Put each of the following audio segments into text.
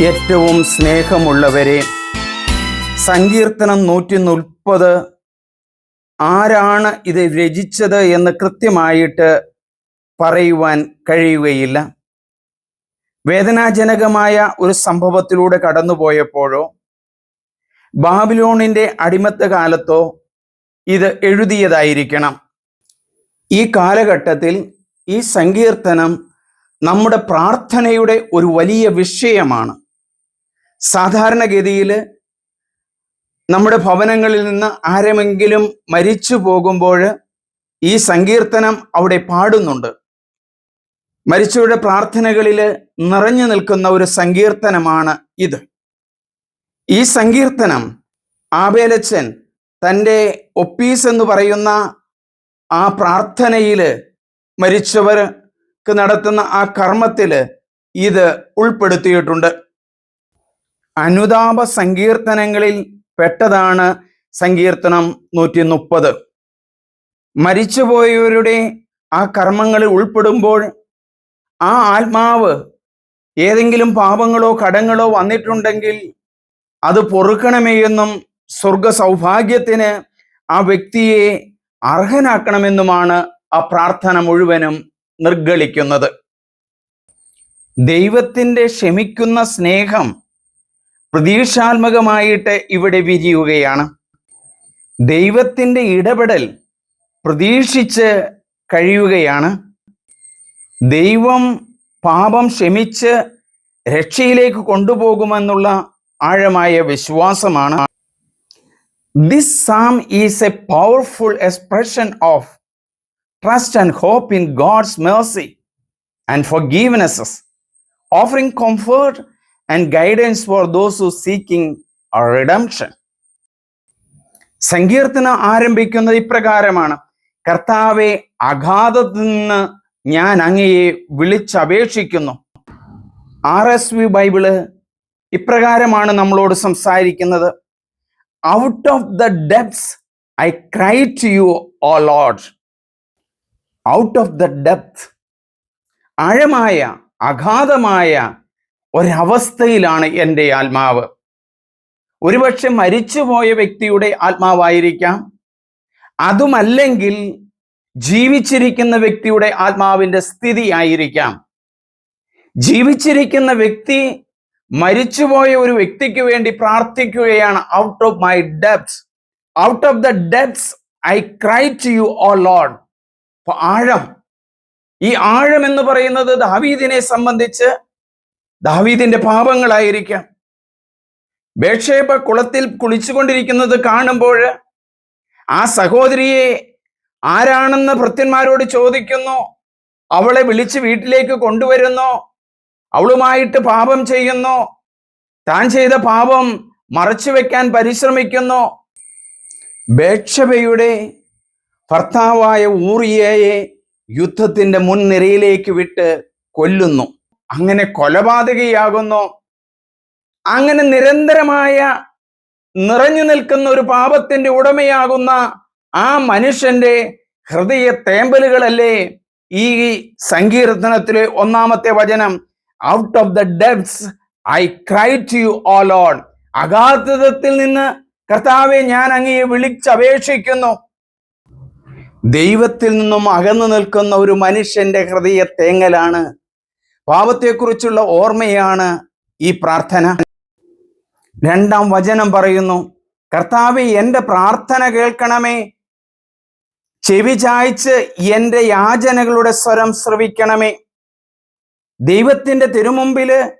ഏറ്റവും സ്നേഹമുള്ളവരെ സങ്കീർത്തനം നൂറ്റി മുപ്പത് ആരാണ് ഇത് രചിച്ചത് എന്ന് കൃത്യമായിട്ട് പറയുവാൻ കഴിയുകയില്ല. വേദനാജനകമായ ഒരു സംഭവത്തിലൂടെ കടന്നുപോയപ്പോഴോ ബാബിലോണിന്റെ അടിമത്ത കാലത്തോ ഇത് എഴുതിയതായിരിക്കണം. ഈ കാലഘട്ടത്തിൽ ഈ സങ്കീർത്തനം നമ്മുടെ പ്രാർത്ഥനയുടെ ഒരു വലിയ വിഷയമാണ്. സാധാരണഗതിയിൽ നമ്മുടെ ഭവനങ്ങളിൽ നിന്ന് ആരെങ്കിലും മരിച്ചു പോകുമ്പോൾ ഈ സങ്കീർത്തനം അവിടെ പാടുന്നുണ്ട്. മരിച്ചവരുടെ പ്രാർത്ഥനകളിൽ നിറഞ്ഞു നിൽക്കുന്ന ഒരു സങ്കീർത്തനമാണ് ഇത്. ഈ സങ്കീർത്തനം ആബേലച്ചൻ തന്റെ ഒപ്പീസ് എന്ന് പറയുന്ന ആ പ്രാർത്ഥനയിൽ മരിച്ചവർക്ക് നടത്തുന്ന ആ കർമ്മത്തിൽ ഇത് ഉൾപ്പെടുത്തിയിട്ടുണ്ട്. അനുതാപ സങ്കീർത്തനങ്ങളിൽ പെട്ടതാണ് സങ്കീർത്തനം നൂറ്റി മുപ്പത് മരിച്ചുപോയവരുടെ ആ കർമ്മങ്ങളിൽ ഉൾപ്പെടുമ്പോൾ ആ ആത്മാവ് ഏതെങ്കിലും പാപങ്ങളോ കടങ്ങളോ വന്നിട്ടുണ്ടെങ്കിൽ അത് പൊറുക്കണമേ എന്നും സ്വർഗ സൗഭാഗ്യത്തിന് ആ വ്യക്തിയെ അർഹനാക്കണമെന്നുമാണ് ആ പ്രാർത്ഥന മുഴുവനും നിർഗളിക്കുന്നത്. ദൈവത്തിന്റെ ക്ഷമിക്കുന്ന സ്നേഹം പ്രതീക്ഷാത്മകമായിട്ട് ഇവിടെ വിരിയുകയാണ്. ദൈവത്തിന്റെ ഇടപെടൽ പ്രതീക്ഷിച്ച് കഴിയുകയാണ്. ദൈവം പാപം ക്ഷമിച്ച് രക്ഷയിലേക്ക് കൊണ്ടുപോകുമെന്നുള്ള ആഴമായ വിശ്വാസമാണ്. This psalm is a powerful expression of trust and hope in God's mercy and forgiveness offering comfort and guidance for those who seeking redemption സങ്കീർത്തനം ആരംഭിക്കുന്നത് ഇപ്രകാരമാണ്. കർത്താവെ അഗാധത്തിൽ നിന്ന് ഞാൻ അങ്ങയെ വിളിച്ചപേക്ഷിക്കുന്നു. ആർ എസ് വി ബൈബിൾ ഇപ്രകാരമാണ് നമ്മളോട് സംസാരിക്കുന്നത്. Out of the depths I cry to you O Lord out of the depth ആഴമായ അഗാധമായ ഒരവസ്ഥയിലാണ് എന്റെ ആത്മാവ്. ഒരുപക്ഷെ മരിച്ചുപോയ വ്യക്തിയുടെ ആത്മാവായിരിക്കാം. അതുമല്ലെങ്കിൽ ജീവിച്ചിരിക്കുന്ന വ്യക്തിയുടെ ആത്മാവിന്റെ സ്ഥിതി ആയിരിക്കാം ജീവിച്ചിരിക്കുന്ന വ്യക്തി മരിച്ചുപോയ ഒരു വ്യക്തിക്ക് വേണ്ടി പ്രാർത്ഥിക്കുകയാണ് out of my depths out of the depths I cry to you O Lord ആഴം. ഈ ആഴം എന്ന് പറയുന്നത് ദാവീദിനെ സംബന്ധിച്ച് ദാവീദിന്റെ പാപങ്ങളായിരിക്കാം. ബേക്ഷേപ കുളത്തിൽ കുളിച്ചുകൊണ്ടിരിക്കുന്നത് കാണുമ്പോൾ ആ സഹോദരിയെ ആരാണെന്ന് ഭൃത്യന്മാരോട് ചോദിക്കുന്നു. അവളെ വിളിച്ച് വീട്ടിലേക്ക് കൊണ്ടുവരുന്നു. അവളുമായിട്ട് പാപം ചെയ്യുന്നു. താൻ ചെയ്ത പാപം മറച്ചു വെക്കാൻ പരിശ്രമിക്കുന്നു. ബേക്ഷബയുടെ ഭർത്താവായ ഊറിയയെ യുദ്ധത്തിന്റെ മുൻനിരയിലേക്ക് വിട്ട് കൊല്ലുന്നു. അങ്ങനെ കൊലപാതകയാകുന്നു. അങ്ങനെ നിരന്തരമായ നിറഞ്ഞു നിൽക്കുന്ന ഒരു പാപത്തിന്റെ ഉടമയാകുന്ന ആ മനുഷ്യന്റെ ഹൃദയ തേമ്പലുകളല്ലേ ഈ സങ്കീർത്തനത്തിലെ ഒന്നാമത്തെ വചനം out of the depths I cry to you O on അഗാധത്തിൽ നിന്ന് കർത്താവെ ഞാൻ അങ്ങയെ വിളിച്ചപേക്ഷിക്കുന്നു. ദൈവത്തിൽ നിന്നും അകന്നു നിൽക്കുന്ന ഒരു മനുഷ്യന്റെ ഹൃദയ തേങ്ങലാണ്. പാപത്തെക്കുറിച്ചുള്ള ഓർമ്മയാണ് ഈ പ്രാർത്ഥന. രണ്ടാം വചനം പറയുന്നു കർത്താവ് എന്റെ പ്രാർത്ഥന കേൾക്കണമേ. ചെവി ചായ്ച്ച് എന്റെ യാചനകളുടെ സ്വരം ശ്രവിക്കണമേ. ദൈവത്തിന്റെ തിരുമുമ്പിൽ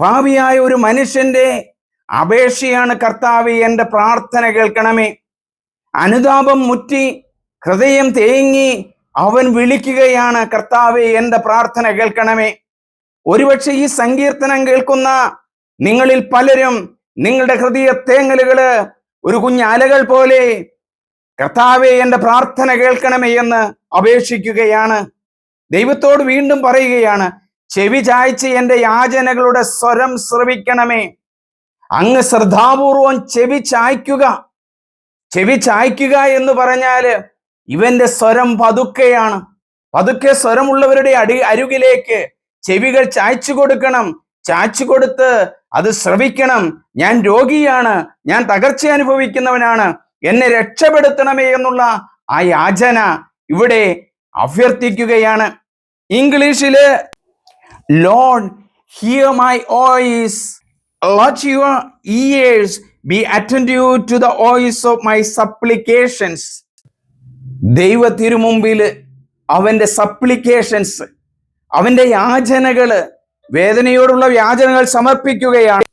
ഭാവിയായ ഒരു മനുഷ്യന്റെ അപേക്ഷയാണ് കർത്താവ് എന്റെ പ്രാർത്ഥന കേൾക്കണമേ. അനുതാപം മുറ്റി ഹൃദയം തേങ്ങി അവൻ വിളിക്കുകയാണ് കർത്താവെ എന്റെ പ്രാർത്ഥന കേൾക്കണമേ. ഒരുപക്ഷെ ഈ സങ്കീർത്തനം കേൾക്കുന്ന നിങ്ങളിൽ പലരും നിങ്ങളുടെ ഹൃദയ തേങ്ങലുകൾ ഒരു കുഞ്ഞലകൾ പോലെ കർത്താവെ എന്റെ പ്രാർത്ഥന കേൾക്കണമേ എന്ന് അപേക്ഷിക്കുകയാണ്. ദൈവത്തോട് വീണ്ടും പറയുകയാണ് ചെവി ചായ്ച്ച് എന്റെ യാചനകളുടെ സ്വരം ശ്രവിക്കണമേ. അങ്ങ് ശ്രദ്ധാപൂർവം ചെവി ചായ്ക്കുക ചെവി ചായ്ക്കുക എന്ന് പറഞ്ഞാൽ ഇവന്റെ സ്വരം പതുക്കെയാണ്. പതുക്കെ സ്വരമുള്ളവരുടെ അടി അരുകിലേക്ക് ചെവികൾ ചായ്ച്ചു കൊടുക്കണം. ചാച്ചു കൊടുത്ത് അത് ശ്രവിക്കണം. ഞാൻ രോഗിയാണ്. ഞാൻ തകർച്ച അനുഭവിക്കുന്നവനാണ്. എന്നെ രക്ഷപ്പെടുത്തണമേ എന്നുള്ള ആ യാചന ഇവിടെ അഭ്യർത്ഥിക്കുകയാണ്. ഇംഗ്ലീഷിൽ Lord hear my voice let your ears be attentive to the voice of my supplications. ദൈവ തിരുമുമ്പിൽ അവന്റെ സപ്ലിക്കേഷൻസ് അവന്റെ യാചനകൾ വേദനയോടുള്ള യാചനകൾ സമർപ്പിക്കുകയാണ്.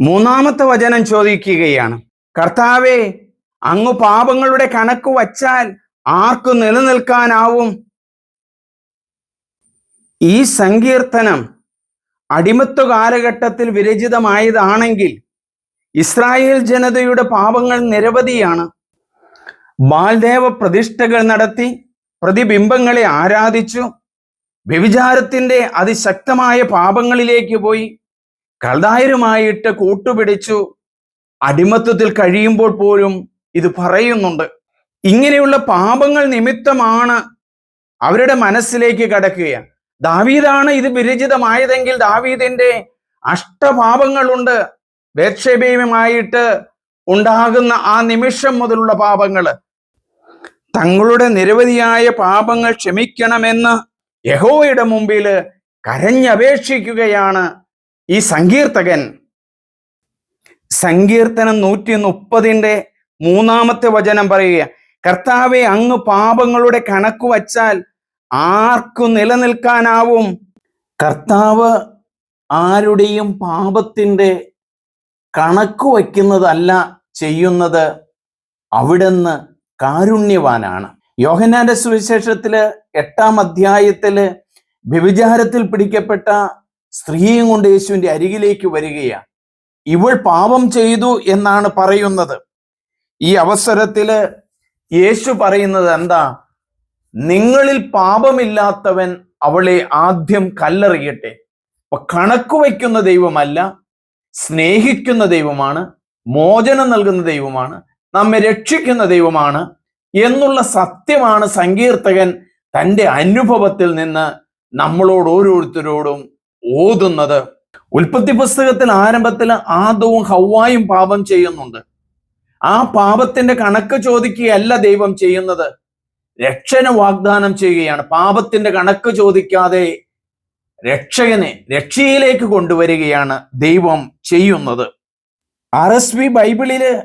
മൂന്നാമത്തെ വചനം ചോദിക്കുകയാണ്. കർത്താവെ അങ്ങു പാപങ്ങളുടെ കണക്ക് വച്ചാൽ ആർക്കു നിലനിൽക്കാനാവും? ഈ സങ്കീർത്തനം അടിമത്വ കാലഘട്ടത്തിൽ വിരചിതമായതാണെങ്കിൽ ഇസ്രായേൽ ജനതയുടെ പാപങ്ങൾ നിരവധിയാണ്. ബാൽദേവ പ്രതിഷ്ഠകൾ നടത്തി പ്രതിബിംബങ്ങളെ ആരാധിച്ചു. വ്യഭിചാരത്തിന്റെ അതിശക്തമായ പാപങ്ങളിലേക്ക് പോയി. കൽദായരുമായിട്ട് കൂട്ടുപിടിച്ചു. അടിമത്വത്തിൽ കഴിയുമ്പോൾ പോലും ഇത് പറയുന്നുണ്ട്. ഇങ്ങനെയുള്ള പാപങ്ങൾ നിമിത്തമാണ് അവരുടെ മനസ്സിലേക്ക് കടക്കുക ദാവീദാണ് ഇത് വിരചിതമായതെങ്കിൽ ദാവീദിന്റെ അഷ്ടപാപങ്ങളുണ്ട്. വേക്ഷേപയുമായിട്ട് ഉണ്ടാകുന്ന ആ നിമിഷം മുതലുള്ള പാപങ്ങൾ. തങ്ങളുടെ നിരവധിയായ പാപങ്ങൾ ക്ഷമിക്കണമെന്ന് യഹോവയുടെ മുമ്പിൽ കരഞ്ഞപേക്ഷിക്കുകയാണ് ഈ സങ്കീർത്തകൻ. സങ്കീർത്തനം നൂറ്റി മുപ്പതിന്റെ മൂന്നാമത്തെ വചനം പറയുക കർത്താവെ അങ്ങ് പാപങ്ങളുടെ കണക്ക് വച്ചാൽ ആർക്കു നിലനിൽക്കാനാവും? കർത്താവ് ആരുടെയും പാപത്തിന്റെ കണക്ക് വയ്ക്കുന്നതല്ല ചെയ്യുന്നത് അവിടുന്ന് കാരുണ്യവാനാണ്. യോഹനാന്റെ സുവിശേഷത്തിൽ എട്ടാം അധ്യായത്തിൽ വ്യഭിചാരത്തിൽ പിടിക്കപ്പെട്ട സ്ത്രീയും കൊണ്ട് യേശുവിന്റെ അരികിലേക്ക് വരികയാണ്. ഇവൾ പാപം ചെയ്തു എന്നാണ് പറയുന്നത്. ഈ അവസരത്തിൽ യേശു പറയുന്നത് എന്താ? നിങ്ങളിൽ പാപമില്ലാത്തവൻ അവളെ ആദ്യം കല്ലെറിയട്ടെ. അപ്പൊ കണക്ക് വയ്ക്കുന്ന ദൈവമല്ല സ്നേഹിക്കുന്ന ദൈവമാണ് മോചനം നൽകുന്ന ദൈവമാണ് നമ്മെ രക്ഷിക്കുന്ന ദൈവമാണ് എന്നുള്ള സത്യമാണ് സങ്കീർത്തകൻ തന്റെ അനുഭവത്തിൽ നിന്ന് നമ്മളോട് ഓരോരുത്തരോടും ഓതുന്നത്. ഉൽപ്പത്തി പുസ്തകത്തിൽ ആരംഭത്തിൽ ആദവും ഹൗവായും പാപം ചെയ്യുന്നുണ്ട്. ആ പാപത്തിന്റെ കണക്ക് ചോദിക്കുകയല്ല ദൈവം ചെയ്യുന്നത്. രക്ഷന വാഗ്ദാനം ചെയ്യുകയാണ്. പാപത്തിന്റെ കണക്ക് ചോദിക്കാതെ രക്ഷകനെ രക്ഷയിലേക്ക് കൊണ്ടുവരികയാണ് ദൈവം ചെയ്യുന്നത്. ആർ എസ് വി ബൈബിളിൽ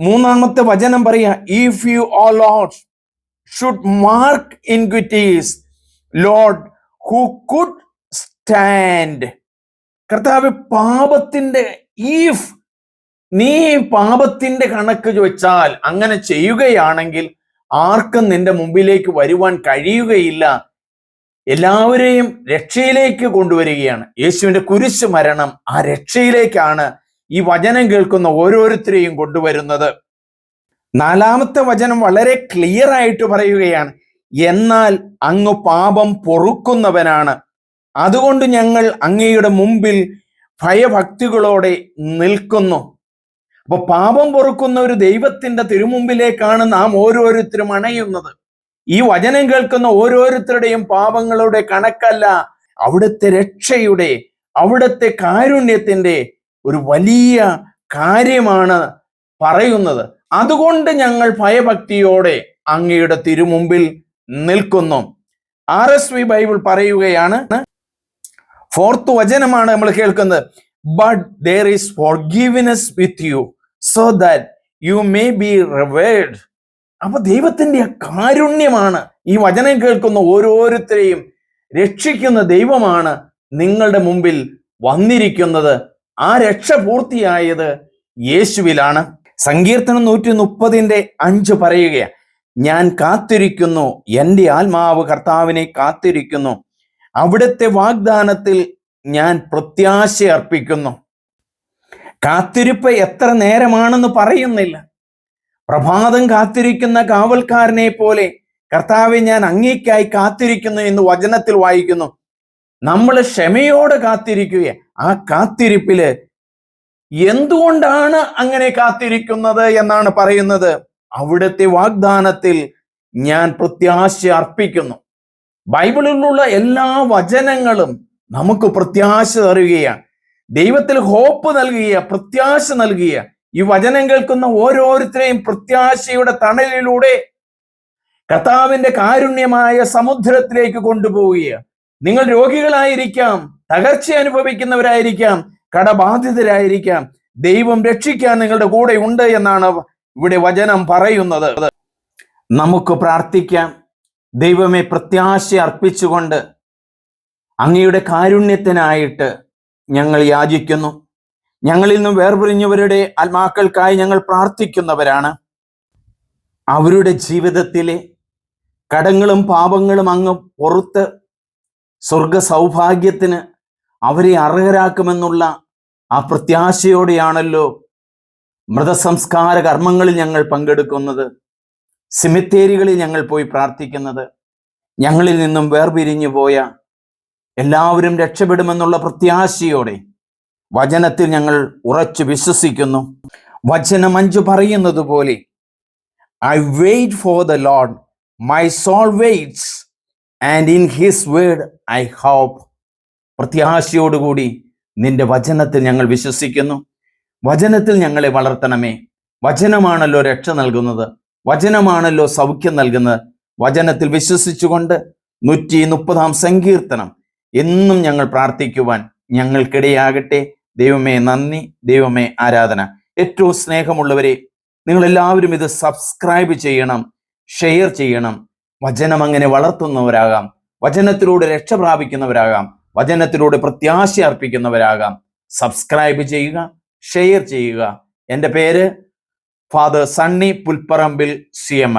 മൂന്നാമത്തെ വചനം പറയാ if you O Lord should mark iniquities Lord who could stand കർത്താവ് പാപത്തിന്റെ ഇഫ് നീ പാപത്തിന്റെ കണക്ക് ചോദിച്ചാൽ അങ്ങനെ ചെയ്യുകയാണെങ്കിൽ ആർക്കും നിന്റെ മുമ്പിലേക്ക് വരുവാൻ കഴിയുകയില്ല. എല്ലാവരെയും രക്ഷയിലേക്ക് കൊണ്ടുവരികയാണ്. യേശുവിന്റെ കുരിശ് മരണം ആ രക്ഷയിലേക്കാണ് ഈ വചനം കേൾക്കുന്ന ഓരോരുത്തരെയും കൊണ്ടുവരുന്നത്. നാലാമത്തെ വചനം വളരെ ക്ലിയർ ആയിട്ട് പറയുകയാണ് എന്നാൽ അങ്ങ് പാപം പൊറുക്കുന്നവനാണ്. അതുകൊണ്ട് ഞങ്ങൾ അങ്ങയുടെ മുമ്പിൽ ഭയഭക്തികളോടെ നിൽക്കുന്നു. അപ്പൊ പാപം പൊറുക്കുന്ന ഒരു ദൈവത്തിന്റെ തിരുമുമ്പിലേക്കാണ് നാം ഓരോരുത്തരും അണയുന്നത്. ഈ വചനം കേൾക്കുന്ന ഓരോരുത്തരുടെയും പാപങ്ങളുടെ കണക്കല്ല അവിടുത്തെ രക്ഷയുടെ അവിടുത്തെ കാരുണ്യത്തിന്റെ ഒരു വലിയ കാര്യമാണ് പറയുന്നത്. അതുകൊണ്ട് ഞങ്ങൾ ഭയഭക്തിയോടെ അങ്ങയുടെ തിരുമുമ്പിൽ നിൽക്കുന്നു. ആർ എസ് വി ബൈബിൾ പറയുകയാണ് ഫോർത്ത് വചനമാണ് നമ്മൾ കേൾക്കുന്നത്. But there is forgiveness with you so that you may be revered അപ്പൊ ദൈവത്തിന്റെ കാരുണ്യമാണ് ഈ വചനം കേൾക്കുന്ന ഓരോരുത്തരെയും രക്ഷിക്കുന്ന ദൈവമാണ് നിങ്ങളുടെ മുമ്പിൽ വന്നിരിക്കുന്നത്. ആ രക്ഷ പൂർത്തിയായത് യേശുവിലാണ്. സങ്കീർത്തനം നൂറ്റി മുപ്പതിന്റെ അഞ്ച് പറയുകയാണ് ഞാൻ കാത്തിരിക്കുന്നു എന്റെ ആത്മാവ് കർത്താവിനെ കാത്തിരിക്കുന്നു അവിടുത്തെ വാഗ്ദാനത്തിൽ ഞാൻ പ്രത്യാശ അർപ്പിക്കുന്നു. കാത്തിരിപ്പ് എത്ര നേരമാണെന്ന് പറയുന്നില്ല. പ്രഭാതം കാത്തിരിക്കുന്ന കാവൽക്കാരനെ പോലെ കർത്താവെ ഞാൻ അങ്ങേക്കായി കാത്തിരിക്കുന്നു എന്ന് വചനത്തിൽ വായിക്കുന്നു. നമ്മൾ ക്ഷമയോടെ കാത്തിരിക്കുക ആ കാത്തിരിപ്പിൽ എന്തുകൊണ്ടാണ് അങ്ങനെ കാത്തിരിക്കുന്നത് എന്നാണ് പറയുന്നത്? അവിടുത്തെ വാഗ്ദാനത്തിൽ ഞാൻ പ്രത്യാശ അർപ്പിക്കുന്നു. ബൈബിളിലുള്ള എല്ലാ വചനങ്ങളും നമുക്ക് പ്രത്യാശ തരുകയാണ്. ദൈവത്തിൽ ഹോപ്പ് നൽകുക പ്രത്യാശ നൽകിയ ഈ വചനം കേൾക്കുന്ന ഓരോരുത്തരെയും പ്രത്യാശയുടെ തണലിലൂടെ കർത്താവിന്റെ കാരുണ്യമായ സമുദ്രത്തിലേക്ക് കൊണ്ടുപോവുക നിങ്ങൾ രോഗികളായിരിക്കാം തകർച്ച അനുഭവിക്കുന്നവരായിരിക്കാം കടബാധിതരായിരിക്കാം. ദൈവം രക്ഷിക്കാൻ നിങ്ങളുടെ കൂടെ ഉണ്ട് എന്നാണ് ഇവിടെ വചനം പറയുന്നത്. നമുക്ക് പ്രാർത്ഥിക്കാം. ദൈവമെ പ്രത്യാശ അർപ്പിച്ചുകൊണ്ട് അങ്ങയുടെ കാരുണ്യത്തിനായിട്ട് ഞങ്ങൾ യാചിക്കുന്നു. ഞങ്ങളിൽ നിന്നും വേർപിരിഞ്ഞവരുടെ ആത്മാക്കൾക്കായി ഞങ്ങൾ പ്രാർത്ഥിക്കുന്നവരാണ്. അവരുടെ ജീവിതത്തിലെ കടങ്ങളും പാപങ്ങളും അങ്ങ് പുറത്ത് സ്വർഗ സൗഭാഗ്യത്തിന് അവരെ അർഹരാക്കുമെന്നുള്ള ആ പ്രത്യാശയോടെയാണല്ലോ മൃതസംസ്കാര കർമ്മങ്ങളിൽ ഞങ്ങൾ പങ്കെടുക്കുന്നത്. സിമിത്തേരികളിൽ ഞങ്ങൾ പോയി പ്രാർത്ഥിക്കുന്നത്. ഞങ്ങളിൽ നിന്നും വേർപിരിഞ്ഞു പോയ എല്ലാവരും രക്ഷപ്പെടുമെന്നുള്ള പ്രത്യാശയോടെ വചനത്തിൽ ഞങ്ങൾ ഉറച്ചു വിശ്വസിക്കുന്നു. വചനം അഞ്ചു പറയുന്നത് പോലെ I wait for the Lord my soul waits and in his word I hope പ്രത്യാശയോടുകൂടി നിന്റെ വചനത്തിൽ ഞങ്ങൾ വിശ്വസിക്കുന്നു. വചനത്തിൽ ഞങ്ങളെ വളർത്തണമേ. വചനമാണല്ലോ രക്ഷ നൽകുന്നത്. വചനമാണല്ലോ സൗഖ്യം നൽകുന്നത്. വചനത്തിൽ വിശ്വസിച്ചുകൊണ്ട് നൂറ്റി മുപ്പതാം സങ്കീർത്തനം. എന്നും ഞങ്ങൾ പ്രാർത്ഥിക്കുവാൻ ഞങ്ങൾക്കിടയാകട്ടെ. ദൈവമേ നന്ദി ദൈവമേ ആരാധന. ഏറ്റവും സ്നേഹമുള്ളവരെ നിങ്ങൾ എല്ലാവരും ഇത് സബ്സ്ക്രൈബ് ചെയ്യണം ഷെയർ ചെയ്യണം. വചനം അങ്ങനെ വളർത്തുന്നവരാകാം. വചനത്തിലൂടെ രക്ഷ പ്രാപിക്കുന്നവരാകാം. വചനത്തിലൂടെ പ്രത്യാശ അർപ്പിക്കുന്നവരാകാം. സബ്സ്ക്രൈബ് ചെയ്യുക ഷെയർ ചെയ്യുക. എന്റെ പേര് Father Sunny Pulpparambil C M